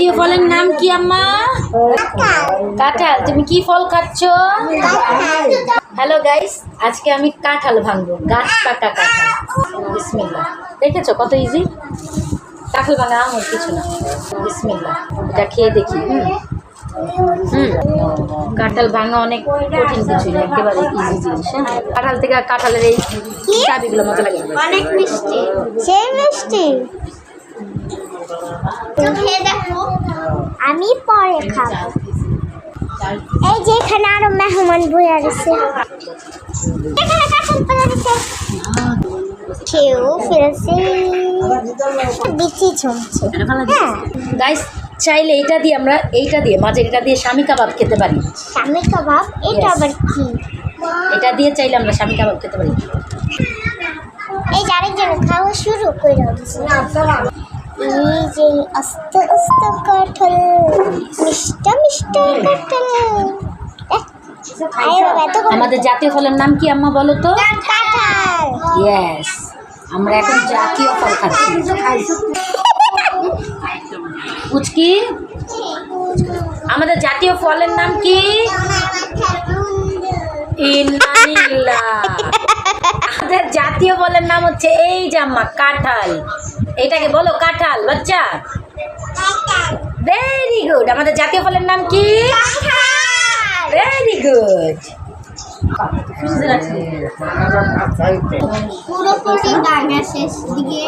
জাতীয় ফলের নাম কি আম্মা? কাঁঠাল। তুমি কি ফল খাচ্ছ? হ্যালো গাইস আজকে আমি কাঁঠাল ভাঙবো। গাছ পাকা কাঁঠাল। দেখেছ কত ইজি কাঁঠাল ভাঙা আমার কিছু না। বিসমিল্লা এটা খেয়ে দেখি, হুম। কাঁঠাল ভাঙা অনেক কঠিন কিছু না, একেবারে ইজি জিনিস হ্যাঁ। কাঁঠাল থেকে কাঁঠালের এই চাবিগুলো মতো লাগে। অনেক মিষ্টি। সেই মিষ্টি। আমি পরে খাব। এই যে এখানে আরও মেহমান বইয়া রয়েছে এখানে বিচি হ্যাঁ। গাইস চাইলে এটা দিয়ে আমরা এইটা দিয়ে মাঝে এটা দিয়ে স্বামী কাবাব খেতে পারি। স্বামী কাবাব? এটা আবার কি? এটা দিয়ে চাইলে আমরা স্বামী কাবাব খেতে পারি। এই আরেকজন খাওয়া শুরু করে যে আস্তে আস্তে কাঁঠাল মিষ্টা মিষ্টা কাঁঠাল। আমাদের জাতীয় ফলের নাম কি আম্মা বলো তো? ইয়েস আমরা এখন জাতীয় ফল খাচ্ছি। উচকি? আমাদের জাতীয় ফলের নাম কি? ইন্নালিল্লাহ। জাতীয় ফলের নাম হচ্ছে এই জাম্মা কাঁঠাল। এটাকে বলো কাঁঠাল বাচ্চা? ভেরি গুড আমাদের জাতীয় ফলের নাম কি? ভেরি গুড পুরোপুরি বাঙা শেষ দিকে।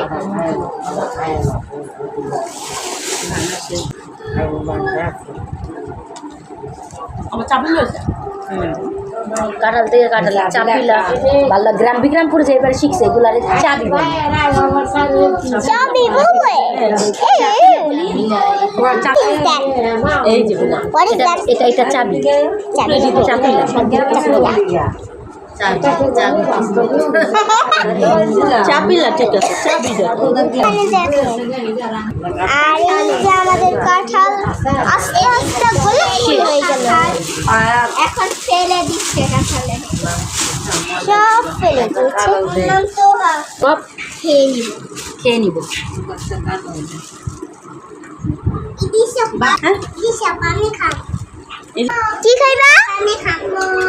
কাঁঠাল থেকে কাঁঠাল চাপিলা বাল্লা গ্রাম বিগ্রামপুর যে এবারে শিখছে এগুলার চাবি বলে? চাবি বলবে এই যে বলে। What is এটা চাবি চাপিলা চাপিলা ঠিক আছে চাবি আর আমাদের কাঁঠাল আস্তে আস্তে গলে হয়ে গেল। এখন ফেলে সব ফেলে দিচ্ছে সব খেয়ে নিব খেয়ে নিব? কি খাইবা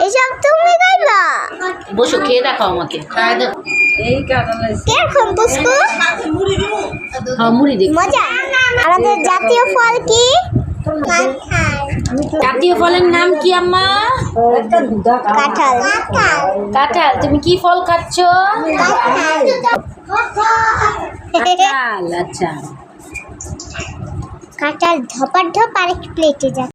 এসব তুমি খাইবা বসো খেয়ে দেখাও আমাকে। কীরকম পুষ্কু হ্যাঁ মুড়ি দেখ মজা? আমাদের জাতীয় ফল কি? জাতীয় ফলের নাম কি আম্মা? কাঁঠাল। কাঁঠাল। তুমি কি ফল খাচ্ছ? কাঁঠাল আচ্ছা। কাঁঠাল ধপার ধপ আরেক প্লেটে যাচ্ছে।